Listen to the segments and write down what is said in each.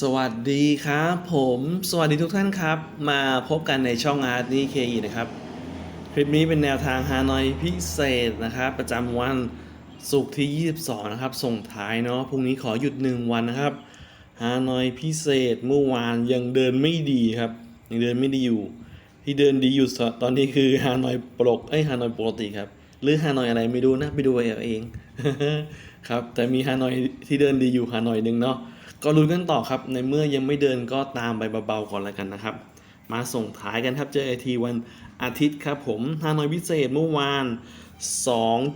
สวัสดีครับ ผมสวัสดีทุกท่านครับ มาพบกันในช่องอาร์ตนี่เคอีนะครับ คลิปนี้เป็นแนวทางฮานอยพิเศษนะครับ ประจำวันศุกร์ที่ 22 นะครับ ส่งท้ายเนาะพรุ่งนี้ขอหยุด 1 วันนะครับฮานอยพิเศษเมื่อวานยังเดินไม่ดีครับ ยังเดินไม่ดีอยู่ ที่เดินดีอยู่ตอนนี้คือฮานอยปกเอ้ยฮานอยปกติครับ หรือฮานอยอะไรไม่รู้นะไปดูเอาเองครับ แต่มีฮานอยที่เดินดีอยู่ฮานอยหนึ่งเนาะ ก็ลุ้นกันต่อครับ ในเมื่อยังไม่เดินก็ตามไปเบาๆก่อนแล้วกันนะครับ มาส่งท้ายกันครับเจอไอทีวันอาทิตย์ครับผมฮานอยพิเศษเมื่อวาน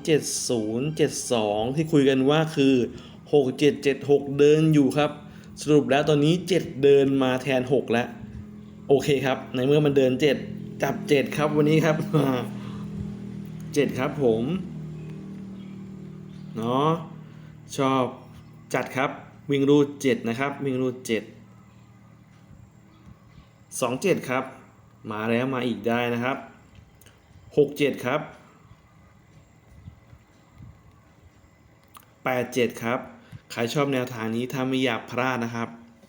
27072 ที่คุยกันว่าคือ 6776 เดินอยู่ครับ สรุปแล้วตอนนี้ 7 เดินมาแทน 6 แล้ว โอเคครับ ในเมื่อมันเดิน 7 จับ 7 ครับวันนี้ครับ 7 ครับผม เนาะชอบจัดครับ วิ่งรูด7นะครับ วิ่งรูด7 27 ครับ มาแล้วมาอีกได้นะครับ 67 ครับ 87 ครับ ใครชอบแนวทางนี้ถ้าไม่อยากพลาดนะครับ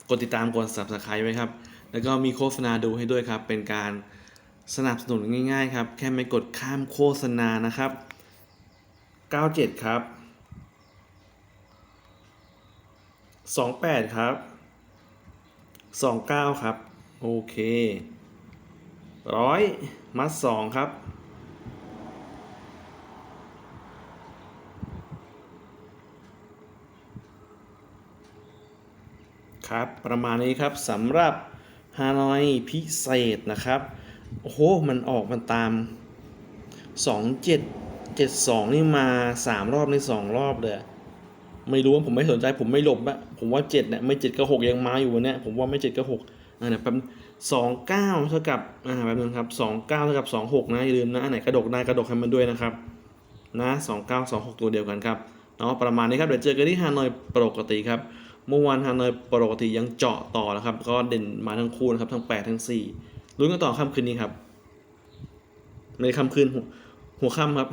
กดติดตามกด subscribe ไว้ครับ แล้วก็มีโฆษณาดูให้ด้วยครับ เป็นการสนับสนุนง่ายๆครับ แค่ไม่กดข้ามโฆษณานะครับ 97 ครับ 28ครับ29ครับ โอเคร้อยมัดสองครับครับประมาณนี้ครับสำหรับฮานอยพิเศษนะครับ โอ้โห มันออกมันตาม 2772 นี่มา 3 รอบใน 2 รอบเลย ไม่รู้ว่าผมไม่สนใจ ผมไม่หลบอะผมว่า7เนี่ยไม่7กับ6ยังมาอยู่เนี่ยผมว่าไม่7กับ6อ่าเนี่ยแป๊บ29เก้าเท่ากับอ่าแป๊บนึงครับ29เก้าเท่ากับ26นะอย่าลืมนะอันไหนกระดกได้กระดกให้มันด้วยนะครับนะ29 26ตัวเดียวกันครับเนาะประมาณนี้ครับเดี๋ยวเจอกันที่ฮานอยปกติครับเมื่อวานฮานอยปกติยังเจาะต่อนะครับ ก็เด่นมาทั้งคู่นะครับทั้ง8ทั้ง4ลุ้นกันต่อค่ำคืนนี้ครับ ในค่ำคืนหัวค่ำครับ